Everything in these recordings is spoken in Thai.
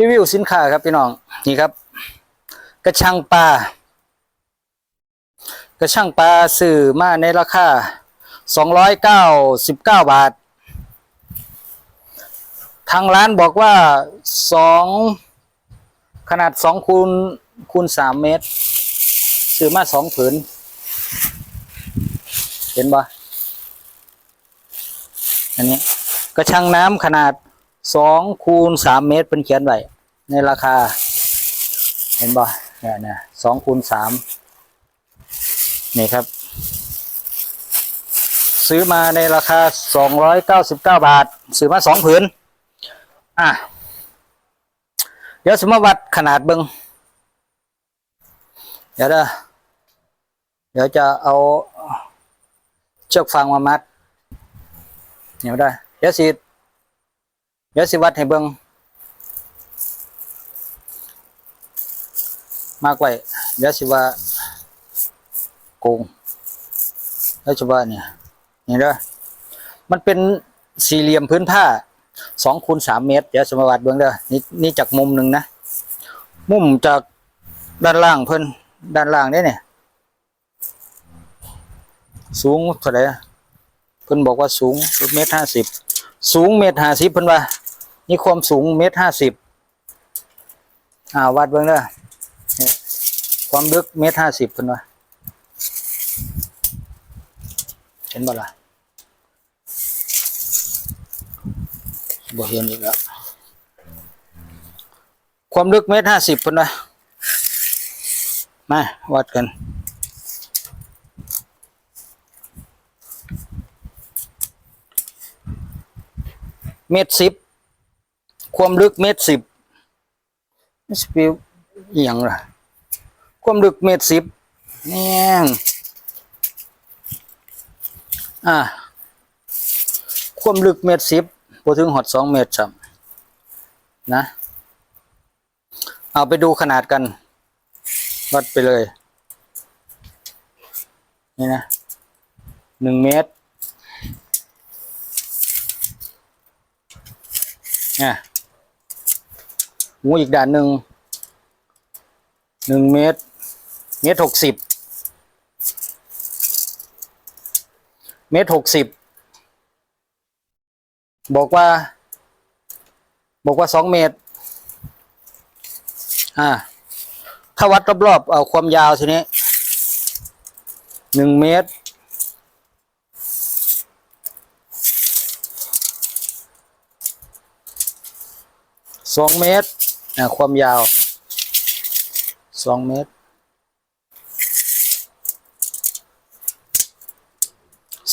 รีวิวสินค้าครับพี่น้องนี่ครับ กระชังปลากระชังปลาซื้อมาในราคา299 บาท ทางร้านบอกว่าสองขนาดสองคูณคูณสามเมตร ซื้อมาสองผืน เห็นปะอันนี้ กระชังน้ำขนาด สองคูณสามเมตรเป็นเขียนไว้ในราคา เห็นปะเนี่ยนี่ยสองคูณสามนี่ครับ ซื้อมาในราคาสองร้อยเก้าสิบเก้าบาท ซื้อมาสองผืนอะเดี๋ยวสมมติวัดขนาดเบิงเดี๋ยวเด้อเดี๋ยวจะเอาเชือกฟางมามัดเดี๋ยวได้เดี๋ยวสิ ดี๋ยวสิวัดให้เบิงมากไว้เดี๋ยวสิว่าโกงยวสิว่าเนี่ยนี่เด้อมันเป็นสี่เหลี่ยมพื้นผ้าสองคูณสามเมตร เดี๋ยวสมวัติเบื้องเด้อนี่นี่จากมุมหนึ่งนะ มุมจากด้านล่างเพิ่นด้านล่างเนี่ยเนี่ย สูงเท่าไหร่เพิ่นบอกว่าสูงเมตรห้าสิบสูงเมตรห้าสิบเพิ่นว่า นี่ความสูงเมตรห้าสิบอ่าวัดเบื้องเด้อเนี่ยความลึกเมตรห้าสิบเพิ่นว่าเห็นบ่ล่ะบ่เห็นอีกแล้วความลึกเมตรห้าสิบพุ่นนะมาวัดกันเมตรสิบ ความลึกเมตรสิบสปิวอย่างล่ะความลึกเมตรสิบเนี่ยอ่าความลึกเมตรสิบพอถึงหอดสองเมตรจำนะ เอาไปดูขนาดกัน วัดไปเลย นี่นะหนึ่งเมตรเนี่ย หูอีกด้านหนึ่งหนึ่งเมตร เมตรหกสิบเมตรหกสิบบอกว่า บอกว่าสองเมตร อ่า ถ้าวัดรอบๆเอาความยาวทีนี้หนึ่งเมตรสองเมตร ความยาวสองเมตร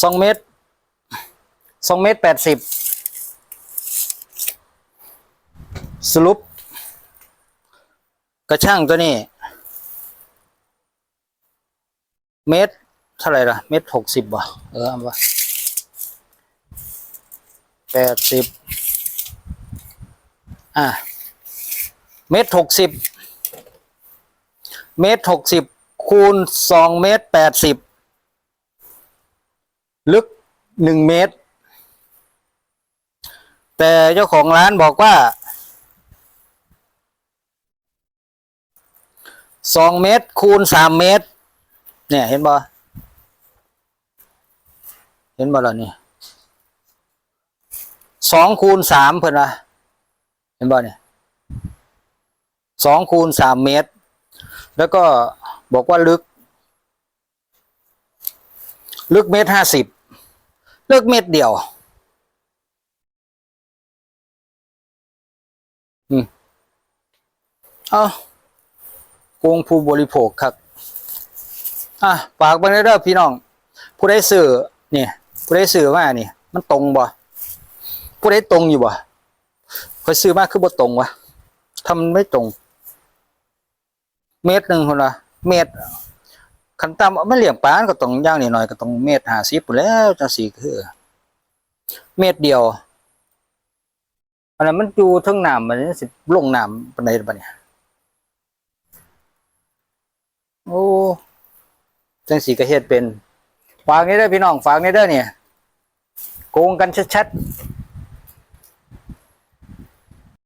สองเมตรสองเมตรแปดสิบสรุป กระช่างตัวนี้ เมตรเท่าไหร่ล่ะ เมตรหกสิบบ่เออเอาวะแปดสิบอะ เมตรหกสิบเมตรหกสิบคูณสองเมตรแปดสิบลึกหนึ่งเมตร แต่เจ้าของร้านบอกว่าสองเมตรคูณสามเมตร เนี่ยเห็นบ่เห็นบ่ล่ะนี่สองคูณสามเพิ่นว่าเห็นบ่เนี่ย สองคูณสามเมตร แล้วก็บอกว่าลึก ลึกเมตรห้าสิบลึกเมตรเดียวอืมเอาโกงผู้บริโภคครับอะฝากเบังเด้อพี่น้อง ผู้ได้ซื้อเนี่ยผู้ได้ซื้อมาเนี่ยมันตรงบ่ผู้ได้ตรงอยู่บ่คอยซื้อมากคือบ่ตรงวะทำไม่ตรง เมตรหนึ่งคนละเมตรคันตามไม่เหลี่ยมปานก็ต้องย่างนิดหน่อยก็ต้องเมตรหาสิบแล้วจังสี่คือ เมตรเดียวอันนั้นมันอยู่ทั้งน้ำมันสิลงน้ำปนใดบัดเนี่ยโอ้จังสีก็เฮ็ดเป็นฝากนี่เด้พี่น้องฝากนี่เด้เนี่ยโกงกันชัด